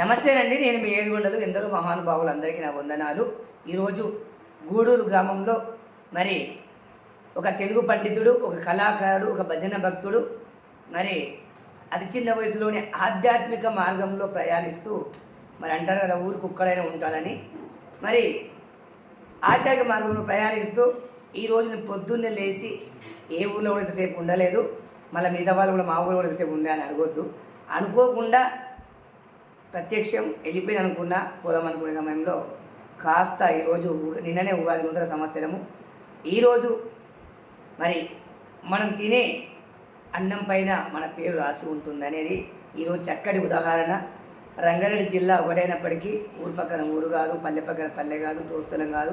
నమస్తేనండి నేను మీ ఏడుగొండలు ఎందరో మహానుభావులు అందరికీ నా వందనాలు. ఈరోజు గూడూరు గ్రామంలో మరి ఒక తెలుగు పండితుడు ఒక కళాకారుడు ఒక భజన భక్తుడు మరి అతి చిన్న వయసులోనే ఆధ్యాత్మిక మార్గంలో ప్రయాణిస్తూ మరి అంటారు కదా ఊరు కుక్కడైనా ఉంటాడని మరి ఆధ్యాత్మిక మార్గంలో ప్రయాణిస్తూ ఈ రోజు పొద్దున్నే లేచి ఏ ఊళ్ళో కూడా ఇంతసేపు ఉండలేదు. మళ్ళీ మిగతా వాళ్ళు కూడా మా ఊళ్ళో కూడా ఇంతసేపు ఉండే అని అడగొద్దు. అనుకోకుండా ప్రత్యక్షం వెళ్ళిపోయింది అనుకున్నా పోదాం అనుకునే సమయంలో కాస్త ఈరోజు నిన్ననే ఉగాది నూతన సంవత్సరము. ఈరోజు మరి మనం తినే అన్నం పైన మన పేరు రాసి ఉంటుంది అనేది ఈరోజు చక్కటి ఉదాహరణ. రంగారెడ్డి జిల్లా ఒకటైనప్పటికీ ఊరు పక్కన ఊరు కాదు పల్లె పక్కన పల్లె కాదు దోస్తులం కాదు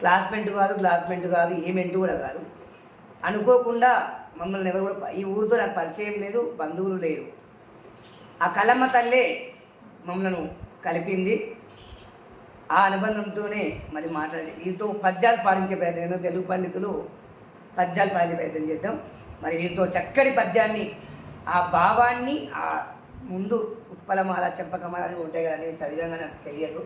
క్లాస్మెంట్ కాదు క్లాస్మెంట్ కాదు ఏమెంటు కూడా కాదు. అనుకోకుండా మమ్మల్ని ఎవరు కూడా ఈ ఊరితో నాకు పరిచయం లేదు బంధువులు లేరు. ఆ కలమ్మ తల్లే మమ్మల్ని కలిపింది. ఆ అనుబంధంతోనే మరి మాట్లాడి వీరితో పద్యాలు పాడించే ప్రయత్నం తెలుగు పండితులు పద్యాలు పాడించే ప్రయత్నం చేద్దాం. మరి వీరితో చక్కటి పద్యాన్ని ఆ భావాన్ని ఆ ముందు ఉత్పలమాల చెంపకమాల అని ఉంటాయి కదా నేను చదివాగా నాకు తెలియదు.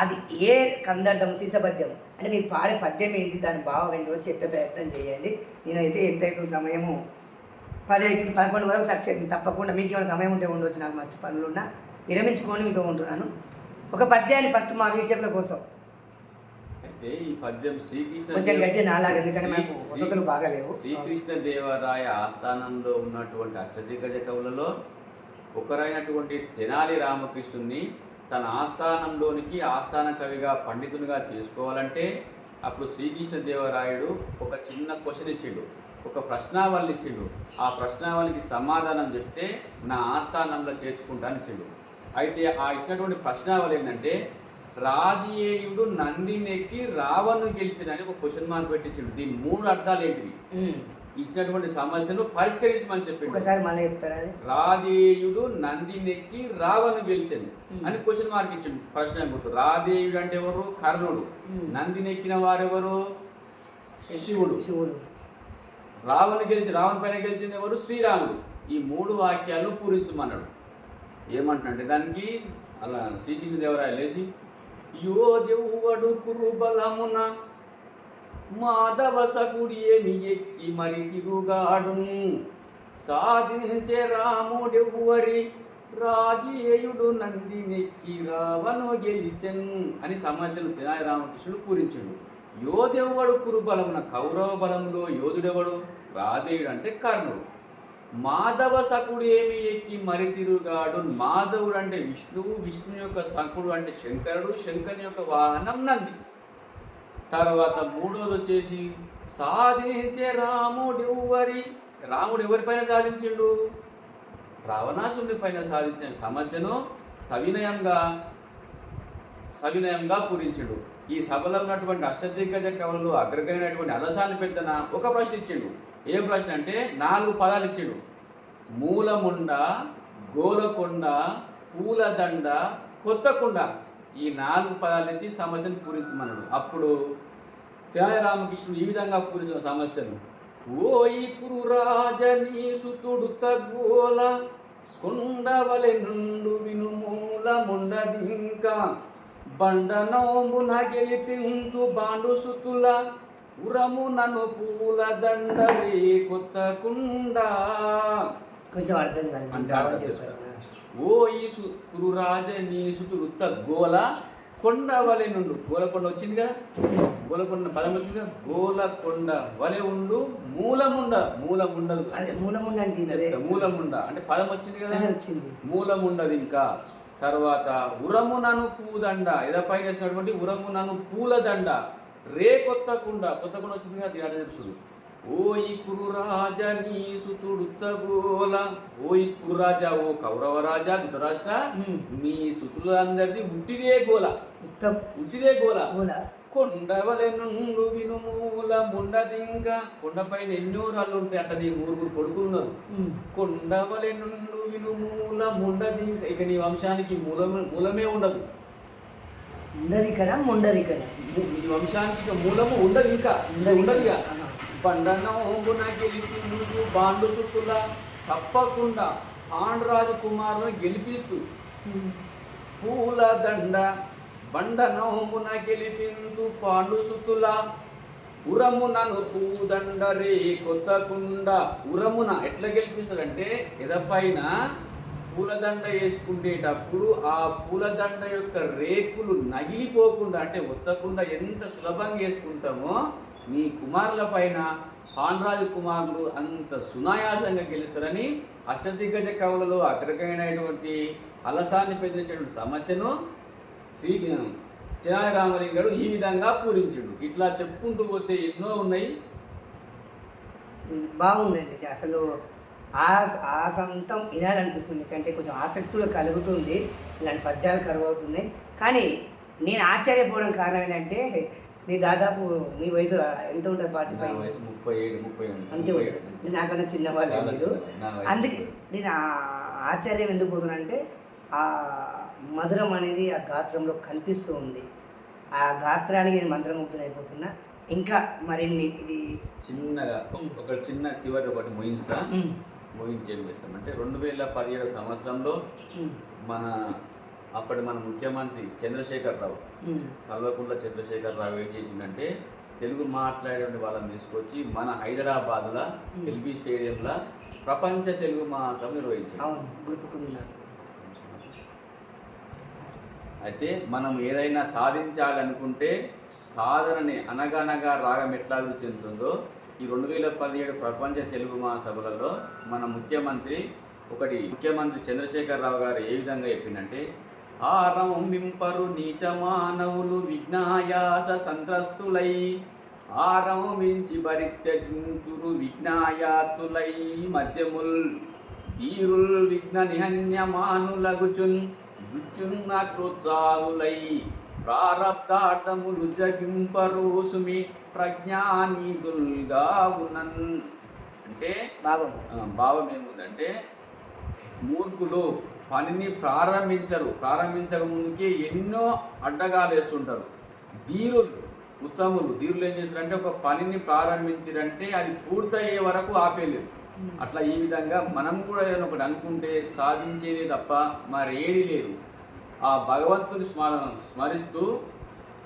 అది ఏ కందర్థం సీసపద్యం అంటే మీరు పాడే పద్యం ఏంటి దాని భావం ఏంటో చెప్పే ప్రయత్నం చేయండి. నేనైతే ఎంతైతే సమయము పదహైదు పదకొండు వరకు తక్ష తప్పకుండా మీకు ఏమైనా సమయం ఉంటే ఉండొచ్చు నాకు మంచి పనులున్నా. విరమించుకొని మీకు ఉంటున్నాను. ఒక పద్యాన్ని ఫస్ట్ మా వీక్షకుల కోసం. అయితే ఈ పద్యం శ్రీకృష్ణ కొంచెం గట్టి నాలాగా ఎందుకంటే వసతులు బాగాలేవు శ్రీకృష్ణ దేవరాయ ఆస్థానంలో ఉన్నటువంటి అష్టదిగ్గజ కవులలో ఒకరైనటువంటి తెనాలి రామకృష్ణుని తన ఆస్థానంలోనికి ఆస్థాన కవిగా పండితునిగా చేసుకోవాలంటే అప్పుడు శ్రీకృష్ణ దేవరాయుడు ఒక చిన్న క్వశ్చన్ ఇచ్చిండు. ఒక ప్రశ్నావళి ఇచ్చిండు. ఆ ప్రశ్నావళికి సమాధానం చెప్తే నా ఆస్థానంలో చేర్చుకుంటాను ఇచ్చిండు. అయితే ఆ ఇచ్చినటువంటి ప్రశ్నావళి ఏంటంటే రాధియేయుడు నందినెక్కి రావణు గెలిచిన అని ఒక క్వశ్చన్ మార్క్ పెట్టించిండు. దీని మూడు అర్థాలు ఏంటివి. ఇచ్చినటువంటి సమస్యను పరిష్కరించమని చెప్పిండు. ఒకసారి మళ్ళీ చెప్తారా అది? రాధేయుడు నందినెక్కి రావణు గెలిచింది. అని క్వశ్చన్ మార్క్ ఇచ్చిండు. ప్రశ్న గుర్తు? రాధేయుడు అంటే ఎవరు? కర్ణుడు. నందినెక్కిన వారెవరు శివుడు. శివుడు. రావణు గెలిచి రావణ్ పైన గెలిచింది ఎవరు? శ్రీరాముడు. ఈ మూడు వాక్యాలను పూరించమన్నాడు. ఏమంటుంటే దానికి అలా శ్రీకృష్ణదేవరాయ లేచి యో దేవుడు కురుబలమున మాధవ సగుడి ఏమి ఎక్కి మరి తిరుగాడు సాధించే రాముడెవ్వరి రాధేయుడు నందినెక్కి రావను గెలిచెన్ అని సమస్యను తెనాలి రామకృష్ణుడు పూరించాడు. యోధెవ్వడు కురుబలమున కౌరవ బలంలో యోధుడెవడు? రాధేయుడు అంటే కర్ణుడు. మాధవ సకుడు ఏమి ఎక్కి మరి తిరుగాడు? మాధవుడు అంటే విష్ణువు విష్ణు యొక్క సకుడు అంటే శంకరుడు శంకరుని యొక్క వాహనం నంది. తర్వాత మూడోది వచ్చేసి సాధించే రాముడు ఎవరి? రాముడు ఎవరిపైన సాధించిండు? రావణాసుడి పైన సాధించిన సమస్యను సవినయంగా సవినయంగా పూరించాడు. ఈ సభలో ఉన్నటువంటి అష్టదిగ్గజ కవులు అగ్రగైనటువంటి అలసాని పెద్దన ఒక ప్రశ్న ఇచ్చిండు. ఏం ప్రశ్న అంటే నాలుగు పదాలు ఇచ్చాడు. మూలముండ గోలకొండ పూలదండ కొత్తకుండ. ఈ నాలుగు పదాలు ఇచ్చి సమస్యను పూరించమన్నాడు. అప్పుడు తెనాలి రామకృష్ణుడు ఈ విధంగా పూరించిన సమస్యను. ఓయి కురు రాజనీ సుతుడు తగ్గోల కొండవలె నుండు వినుమూల ముండదింకా బండ నోమున గెలిపింతు బాండు సుతుల ఉరము నన్ను పూల దండలే కొత్త కుండ కొంచెం అర్థం కాదు ఓ ఈ కురురాజ నీ సుతుడు ఉత్త గోల కొండ వలె నుండు. గోలకొండ వచ్చింది కదా? గోలకొండ పదం వచ్చింది కదా? గోలకొండ వలె ఉండు మూలముండ మూలముండదు మూలముండ అంటే మూలముండ అంటే పదం వచ్చింది కదా? వచ్చింది. మూలముండదు ఇంకా. తర్వాత ఉరమునను పూదండ. ఎద పైన వేసినటువంటి ఉరమునను పూలదండ రే కొత్త కుండ కొత్త కుండ వచ్చింది కదా దీని అర్థం చూడు ఓ ఈ కురురాజ నీ సుతుడు తగోల ఓ ఈ కురురాజా ఓ కౌరవ రాజా ధృతరాష్ట్ర. మీ సుతులందరిది ఉట్టిదే గోల. ఉత్తం ఉట్టిదే గోల. కొండవలె నుండు వినుమూల ముండదింక కొండపైన ఎన్నో రాళ్ళు ఉంటాయి అట్లా నీ ఉన్నారు ఉమ్. కొండవలె నుండు వినుమూల ముండదింక ఇక నీ వంశానికి మూలమే మూలమే ఉండదు. ఉండది నీ వంశానికి ఇక మూలము ఉండదు ఇంకా. ఉండదు. ఇక. ఆహా. బండనోగున గెలిపి నువ్వు బాండు చుట్టుల తప్పకుండా పాండురాజు కుమారుని గెలిపిస్తూ. ఉమ్. పూలదండ బండ నోమున గెలిపిందు పాండుసుతుల ఉరమునను పూదండ రే కొత్తకుండ. ఉరమున ఎట్లా గెలిపిస్తాడంటే ఎదపైన పూలదండ వేసుకునేటప్పుడు ఆ పూలదండ యొక్క రేకులు నగిలిపోకుండా అంటే ఒత్తకుండా ఎంత సులభంగా వేసుకుంటామో మీ కుమారుల పైన పాండ్రాజు కుమారులు అంత సునాయాసంగా గెలుస్తారని అష్టదిగ్గజ కవులలో అగ్రకమైనటువంటి అలసాన్ని పెంచినటువంటి సమస్యను శ్రీ చినాయ రామలింగడు ఈ విధంగా పూరించాడు. ఇట్లా చెప్పుకుంటూ పోతే ఎన్నో ఉన్నాయి. బాగుందండి. అసలు ఆ ఆ సొంతం వినాలనిపిస్తుంది. ఎందుకంటే కొంచెం ఆసక్తి కూడా కలుగుతుంది. ఇలాంటి పద్యాలు కరువవుతున్నాయి. కానీ నేను ఆశ్చర్యపోవడం కారణం ఏంటంటే మీ దాదాపు మీ వయసు ఎంత ఉంటుంది? Forty five? వయసు ముప్పై ఏడు ముప్పై అంతే ఉంటుంది. నాకన్నా చిన్నవాళ్ళు మీరు. అందుకే నేను ఆ ఆశ్చర్యం ఎందుకు పోతున్నానంటే ఆ మధురం అనేది ఆ గాత్రంలో కనిపిస్తూ ఉంది. ఆ గాత్రానికి నేను మంత్రముగ్ధునైపోతున్నా ఇంకా మరిన్ని ఇది చిన్నగా ఒక- ఒక చిన్న చివరి ఒకటి మోయిస్తా మోయించి ఏం చేస్తాం. అంటే రెండు వేల పదిహేడు సంవత్సరంలో మన అప్పటి మన ముఖ్యమంత్రి చంద్రశేఖర్ రావు కల్వకుంట్ల చంద్రశేఖర్ రావు ఏం చేసిందంటే తెలుగు మాట్లాడే వాళ్ళని తీసుకొచ్చి మన హైదరాబాద్లో ఎల్బీ స్టేడియంలో ప్రపంచ తెలుగు మహాసభ నిర్వహించారు. అయితే మనం ఏదైనా సాధించాలనుకుంటే సాధనని అనగనగా రాగం ఎట్లా అభివృద్ధి చెందుతుందో ఈ రెండు వేల పదిహేడు ప్రపంచ తెలుగు మహాసభలలో మన ముఖ్యమంత్రి ఒకటి ముఖ్యమంత్రి చంద్రశేఖర్ రావు గారు ఏ విధంగా చెప్పిందంటే ఆరంభింపరు నీచ మానవులు విజ్ఞాయాస సంత్రస్తులై ఆరంభించి భరిత్యజింతురు విజ్ఞాయాతులై మధ్యముల్ తీరుల్ విఘ్న నిహన్యమానులగుచున్ మృత్యున్న క్రోత్సాహులై. ప్రారబ్ధార్థములు జగింపరుసుమి ప్రజ్ఞానీదుల్గా ఉన్నన్ అంటే భావం. భావం ఏముందంటే మూర్ఖులు పనిని ప్రారంభించరు. ప్రారంభించక ముందుకే ఎన్నో అడ్డగాలు వేస్తుంటారు ధీరులు ఉత్తములు. ధీరులు ఏం చేస్తారంటే ఒక పనిని ప్రారంభించారంటే అది పూర్తయ్యే వరకు ఆపేయలేదు అట్లా ఈ విధంగా మనం కూడా ఏదైనా ఒకటి అనుకుంటే సాధించేది తప్ప మరేది లేదు. ఆ భగవంతుని స్మరణ స్మరిస్తూ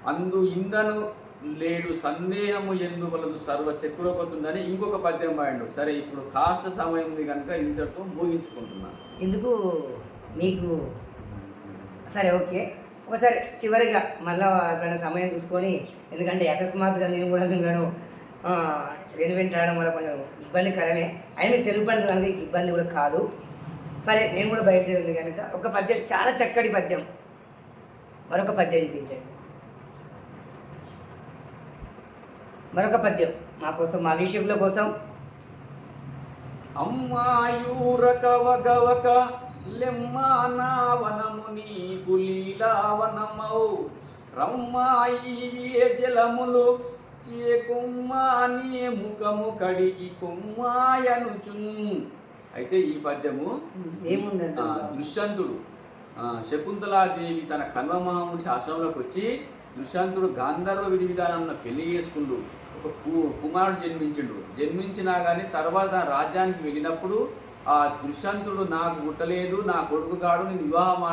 అందు ఇందను లేడు సందేహము ఎందు వలదు సర్వ చక్రోపతుందని ఇంకొక పద్యం పాయండు సరే ఇప్పుడు కాస్త సమయం ఉంది కనుక ఇంతటితో ముగించుకుంటున్నాను. ఎందుకు మీకు? సరే ఓకే. ఒకసారి చివరిగా మళ్ళా అక్కడ సమయం చూసుకొని ఎందుకంటే అకస్మాత్తుగా నేను కూడా తిన్నాను వెను వెంటాడడం వల్ల కొంచెం ఇబ్బందికరమే. అయినా తెలుగు పండుగ ఇబ్బంది కూడా కాదు. పరే నేను కూడా బయలుదేరింది కనుక. ఒక పద్యం చాలా చక్కటి పద్యం. మరొక పద్యం వినిపించండి. మరొక పద్యం మా కోసం మా వీక్షకుల కోసం. అమ్మాయూరక వగవక లెమ్మానావనము నీకు లీలావనమౌ. రమ్మాయి జలములు చేకుమ్మాని ముఖము కడిగి కుమ్మాయనుచున్. అయితే ఈ పద్యము దుష్యంతుడు శకుంతలాదేవి తన కన్వమహాముడి ఆశ్రమంలోకి వచ్చి దుష్యంతుడు గాంధర్వ విధి విధానంలో పెళ్ళి చేసుకుండు. ఒక కుమారుడు జన్మించిండు. జన్మించినా కానీ తర్వాత రాజ్యానికి వెళ్ళినప్పుడు ఆ దుష్యంతుడు నాకు పుట్టలేదు నా కొడుకు గాడు నేను వివాహం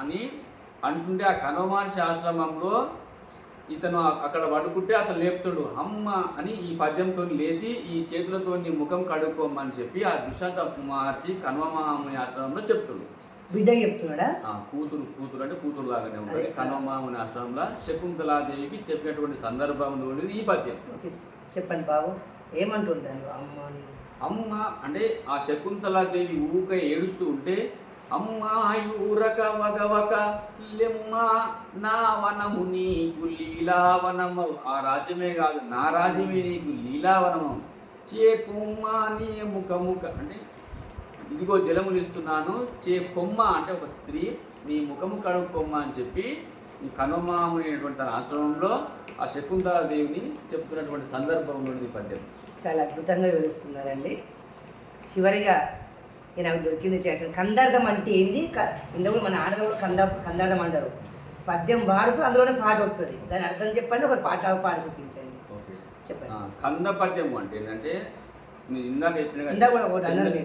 అని అంటుంటే ఆ కన్వమహర్షి ఆశ్రమంలో ఇతను అక్కడ పడుకుంటే అతను లేపుతాడు. అమ్మ అని ఈ పద్యంతో లేచి ఈ చేతులతో ముఖం కడుక్కోమని చెప్పి ఆ దుష్యంత మహర్షి కన్వ మహాముని ఆశ్రమంలో చెప్తాడు. బిడ్డ చెప్తున్నాడా? ఆ కూతురు కూతురు అంటే కూతురు లాగానే ఉంటుంది. కన్వ మహాముని ఆశ్రమంలో శకుంతలాదేవికి చెప్పినటువంటి సందర్భంలో ఉండేది ఈ పద్యం. చెప్పండి బాబు. ఏమంటుంటాను అమ్మ అమ్మ అంటే ఆ శకుంతలాదేవి ఊక ఏడుస్తూ ఉంటే అమ్మాయూరక వగవక లెమ్మ నా వనము నీకు లీలావనము. ఆ రాజ్యమే కాదు నా రాజ్యమే నీకు లీలావనము. చే కొమ్మ నీ ముఖముఖ అంటే ఇదిగో జలములు ఇస్తున్నాను. చే కొమ్మ అంటే ఒక స్త్రీ నీ ముఖము కడుపు కొమ్మ అని చెప్పి ఈ కనుమామునేటువంటి తన ఆశ్రమంలో ఆ శకుంతలాదేవిని చెప్తున్నటువంటి సందర్భంలో ఈ పద్యం. చాలా అద్భుతంగా వివరిస్తున్నారండి. చివరిగా ఇక నాకు దొరికింది చేసిన కందార్థం అంటే ఏంది? ఇందులో కూడా మన ఆడలో కంద కందార్థం అంటారు. పద్యం పాడుతూ అందులోనే పాట వస్తుంది. దాని అర్థం చెప్పండి ఒక పాట పాట చూపించండి. చెప్పండి. కంద పద్యము అంటే ఏంటంటే మీరు ఇందాక చెప్పిన.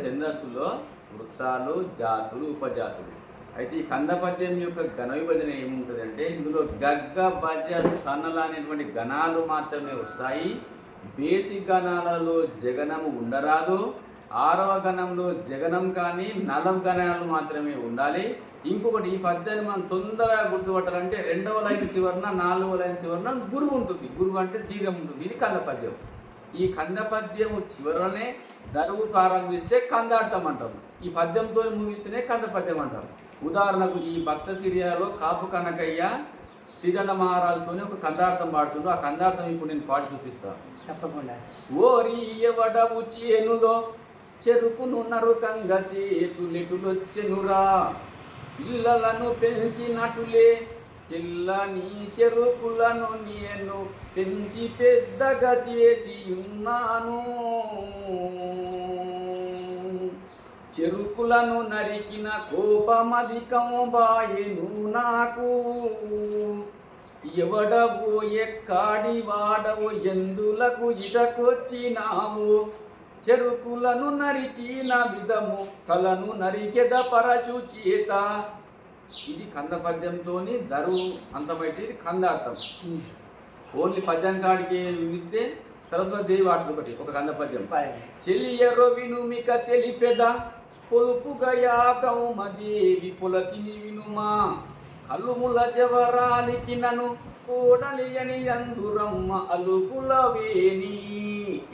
ఛందస్సులో వృత్తాలు జాతులు ఉపజాతులు. అయితే ఈ కంద పద్యం యొక్క ఘన విభజన ఏముంటుంది అంటే ఇందులో గగ్గ బజ సన్నల అనేటువంటి గణాలు మాత్రమే వస్తాయి. బేసిక్ గణాలలో జగనము ఉండరాదు. ఆరవ గణంలో జగనం కానీ నలం గణాలు మాత్రమే ఉండాలి. ఇంకొకటి ఈ పద్యాన్ని మనం తొందరగా గుర్తుపట్టాలంటే రెండవ లైన్ చివరన నాలుగవ లైన్ చివరన గురువు ఉంటుంది. గురువు అంటే దీర్ఘం ఉంటుంది. ఇది కంద పద్యం. ఈ కంద పద్యము చివరనే దరువు ప్రారంభిస్తే కందార్థం అంటారు. ఈ పద్యంతో ముగిస్తేనే కంద పద్యం అంటారు. ఉదాహరణకు ఈ భక్త సిరియాలో కాపు కనకయ్య శ్రీదండ మహారాజుతోనే ఒక కందార్థం పాడుతుందో ఆ కందార్థం ఇప్పుడు నేను పాడి చూపిస్తాను. తప్పకుండా. ఓరి ఎవడవు చేనులో చెరుకును నరుకంగ చేతులెటులొచ్చెనురా? పిల్లలను పెంచినటులే చెల్లని చెరుకులను నేను పెంచి పెద్దగా చేసి ఉన్నాను. చెరుకులను నరికిన కోపమధికము బాయెను నాకు. ఎవడవు ఎక్కాడి వాడవు ఎందులకు ఇటకొచ్చినావు? చెరుకులను నరికిన విధము తలను నరికెద పరశు చేత ఇది కంద పద్యంతోని దరువు అంతమైతే ఇది కందార్థం. ఓన్లీ పద్యం కాడికి వినిస్తే సరస్వతి దేవి వాడుతుంది ఒకటి ఒక కంద పద్యం. పాడండి. చెలియరో వినుమిక తెలిపెద పొలుపుగా యాకౌమదేవి పులతిని వినుమా. కలుముల జవరాలికి నను కోడలియని అందురమ్మ అలుకుల వేణి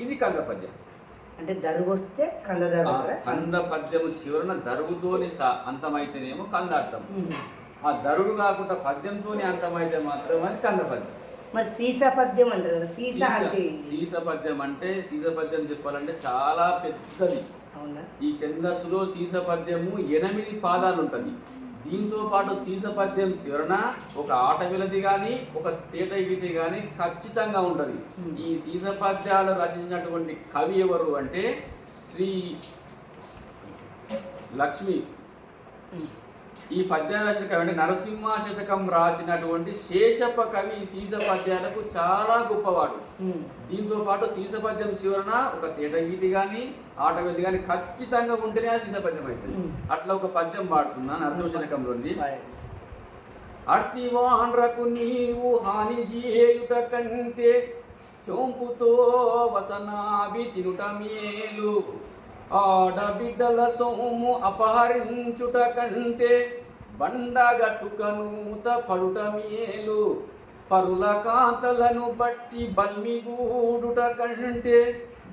ఇది కంద పద్యం. అంటే దరువు వస్తే కంద దరువు కంద? పద్యము చివరన దరువుతోని అంతమైతేనేమో కందార్థం. ఆ దరువు కాకుండా పద్యంతోని అంతమైతే మాత్రం అది కంద పద్యం మరి సీసా పద్యం అంటారు కదా సీసా అంటే? సీస పద్యం అంటే సీస పద్యం చెప్పాలంటే చాలా పెద్దది. అవునా? ఈ ఛందస్సులో సీస పద్యము ఎనిమిది పాదాలు ఉంటుంది దీంతో పాటు సీస పద్యం చివరన ఒక ఆట విలది కానీ ఒక తేట గీతి కానీ ఖచ్చితంగా ఉంటుంది. ఈ సీస పద్యాలు రచించినటువంటి కవి ఎవరు అంటే శ్రీ లక్ష్మి. ఈ పద్యాలు రాసిన కవి అంటే నరసింహ శతకం రాసినటువంటి శేషప కవి ఈ సీస పద్యాలకు చాలా గొప్పవాడు. దీంతో పాటు సీసపద్యం చివరన ఒక తేట గీతి కానీ ఆట గీతి కానీ ఖచ్చితంగా ఉంటేనే ఆ సీసపద్యం అవుతుంది. అట్లా ఒక పద్యం పాడుతున్నా నరసింహశనకంలో ఉంది పాడండి. అర్తివాండ్రకు నీవు హాని చేయుట కంటే చొంపుతో వసనాభి తినుట మేలు ఆడబిడ్డల సొమ్ము అపహరించుట కంటే బండగట్టుకనూత పడుట మేలు. పరుల కాంతలను బట్టి బల్మిగూడుట కంటే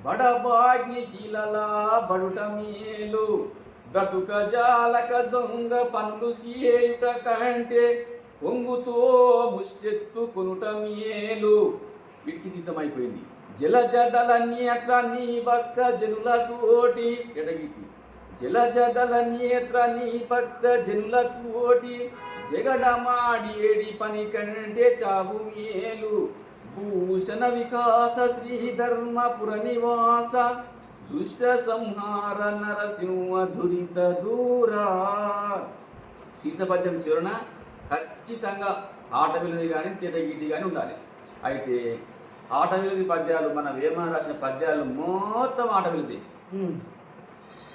బడబాగ్ని కీలలా బడుట మేలు. బ్రతుక జాలక దొంగ పనులు సీయుట కంటే పొంగుతో ముష్టెత్తు కొనుట మేలు. వీటికి సీసమైపోయింది. జలజదల నేత్ర నీ భక్త జనులతోటి ఎడగితి జలజదల నేత్ర నీ భక్త జనులతోటి జగడమాడి ఏడి పని కంటే చావు మేలు. భూషణ వికాస శ్రీధర్మపుర నివాస దుష్ట సంహార నరసింహ దురిత దూరా. సీసపద్యం చివరన ఖచ్చితంగా ఆట విలుది కానీ తిరగిది కానీ ఉండాలి. అయితే ఆట విలుది పద్యాలు మన వేమ రాసిన పద్యాలు మొత్తం ఆట విలుది. ఉమ్.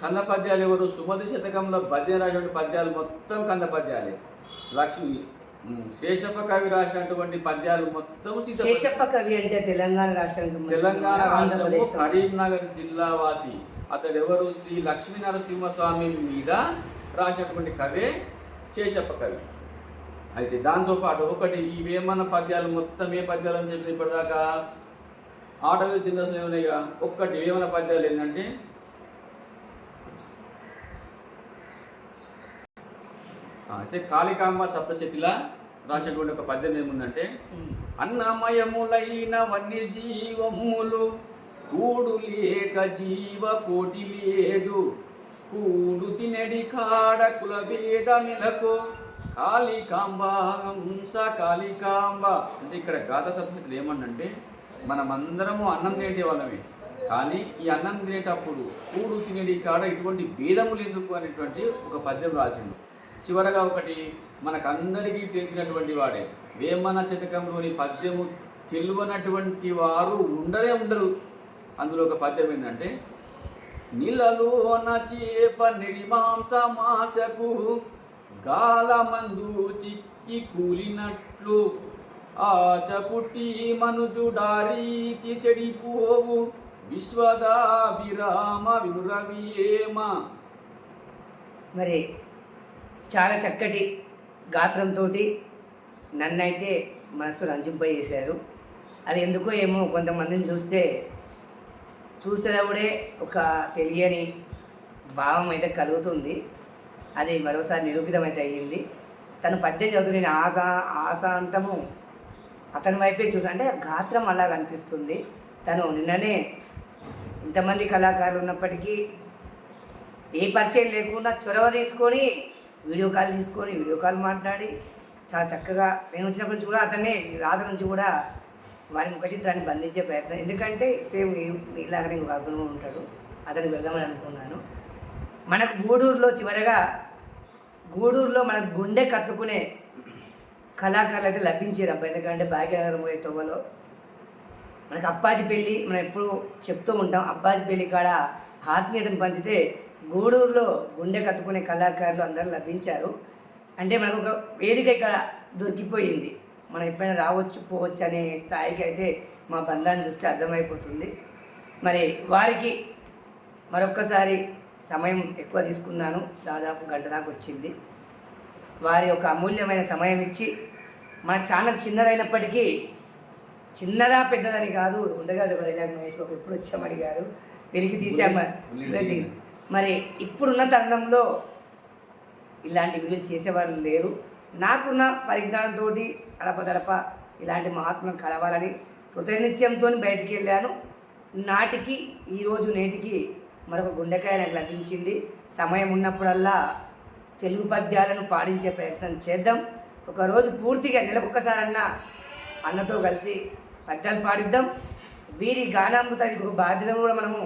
కంద పద్యాలు ఎవరు? సుమతి శతకంలో పద్యం రాసినటువంటి పద్యాలు మొత్తం కంద పద్యాలే. లక్ష్మి శేషప్ప కవి రాసినటువంటి పద్యాలు మొత్తం. శేషప్ప కవి అంటే తెలంగాణ రాష్ట్రానికి సంబంధించిన తెలంగాణ రాష్ట్రము ఆంధ్రప్రదేశ్ కరీంనగర్ జిల్లా వాసి. అతడు ఎవరు శ్రీ లక్ష్మీ నరసింహస్వామి మీద రాసినటువంటి కవే శేషప్ప కవి. అయితే దాంతోపాటు ఒకటి ఈ వేమన పద్యాలు మొత్తం ఏ పద్యాలు అని చెప్పి ఇప్పటిదాకా ఆటలు చిందసలు ఏమన్నాయిగా ఒక్కటి వేమన పద్యాలు ఏంటంటే అయితే కాళికాంబ సప్తశతిల రాసినటువంటి ఒక పద్యం ఏముందంటే ఉమ్. అన్నమయములైన వన్యజీవములు కూడు లేక జీవ కోటి లేదు కూడు తినడి కాడ కుల భేదమిలకు కాళికాంబ హంస కాళికాంబ అంటే ఇక్కడ గాథ సబ్జెక్టులు ఏమన్నంటే మనమందరము అన్నం తినేటి వాళ్ళమే. కానీ ఈ అన్నం తినేటప్పుడు కూడు తినేటి కాడ ఇటువంటి భేదములు ఎందుకు అనేటువంటి ఒక పద్యం రాసిండు. చివరగా ఒకటి మనకందరికీ తెలిసినటువంటి వాడే వేమన శతకంలోని పద్యము తెలియనటువంటి వారు ఉండరే ఉండరు. అందులో ఒక పద్యం ఏంటంటే నీళ్ళలోన చేప నిర్మాంస మాసకు గాలమందు చిక్కి కూలినట్లు ఆశ పుట్టి మనుజుడారీతి చెడిపోవు. విశ్వదాభిరామ వినురవియేమ. మరి చాలా చక్కటి గాత్రంతో నన్నైతే మనసు రంజింపజేశారు అది ఎందుకో ఏమో కొంతమందిని చూస్తే చూసేటప్పుడే ఒక తెలియని భావం అయితే కలుగుతుంది. అది మరోసారి నిరూపితమైతే అయ్యింది తను పద్యం చదువు ఆశ ఆశాంతము అతని వైపే చూసి అంటే గాత్రం అలా కనిపిస్తుంది. తను నిన్ననే ఇంతమంది కళాకారులు ఉన్నప్పటికీ ఏ పరిచయం లేకుండా చొరవ తీసుకొని వీడియో కాల్ తీసుకొని వీడియో కాల్ మాట్లాడి చాలా చక్కగా నేను వచ్చినప్పటి నుంచి కూడా అతన్ని రాధ నుంచి కూడా వారి ముఖ చిత్రాన్ని బంధించే ప్రయత్నం. ఎందుకంటే సేమ్ ఇలాగనే ఇంకొక అతను ఉంటాడు. అతను వెళ్దామని అనుకున్నాను. మనకు గూడూరులో చివరగా గూడూరులో మనకు గుండె కత్తుకునే కళాకారులు అయితే లభించారు అబ్బాయి ఎందుకంటే భాగ్యనగరం పోయే తొవ్వలో మనకి అప్పాజి పెళ్ళి మనం ఎప్పుడు చెప్తూ ఉంటాం. అప్పాజి పెళ్ళి కాడ ఆత్మీయతను పంచితే గూడూరులో గుండె కత్తుకునే కళాకారులు అందరూ లభించారు. అంటే మనకు ఒక వేదిక ఇక్కడ దొరికిపోయింది. మనం ఎప్పుడైనా రావచ్చు పోవచ్చు అనే స్థాయికి అయితే మా బంధాన్ని చూస్తే అర్థమైపోతుంది. మరి వారికి మరొక్కసారి సమయం ఎక్కువ తీసుకున్నాను. దాదాపు గంట దాకా వచ్చింది. వారి యొక్క అమూల్యమైన సమయం ఇచ్చి మన ఛానల్ చిన్నదైనప్పటికీ చిన్నదా పెద్దదని కాదు ఉండగా ఒక డైలాగ్ మహేష్ బాబు ఎప్పుడు వచ్చామని కాదు వెలికి ఉల్లి మరి ఇప్పుడున్న తరుణంలో ఇలాంటి వీడియోలు చేసేవారు లేరు. నాకున్న పరిజ్ఞానంతో అడపదడప ఇలాంటి మహాత్ములను కలవాలని కృతనిత్యంతో బయటికి వెళ్ళాను. నాటికి ఈరోజు నేటికి మరొక గుండెకాయ నాకు లభించింది. సమయం ఉన్నప్పుడల్లా తెలుగు పద్యాలను పాడించే ప్రయత్నం చేద్దాం. ఒకరోజు పూర్తిగా నెలకొకసారన్నా అన్నతో కలిసి పద్యాలు పాడిద్దాం. వీరి గానామృతానికి ఒక బాధ్యత కూడా మనము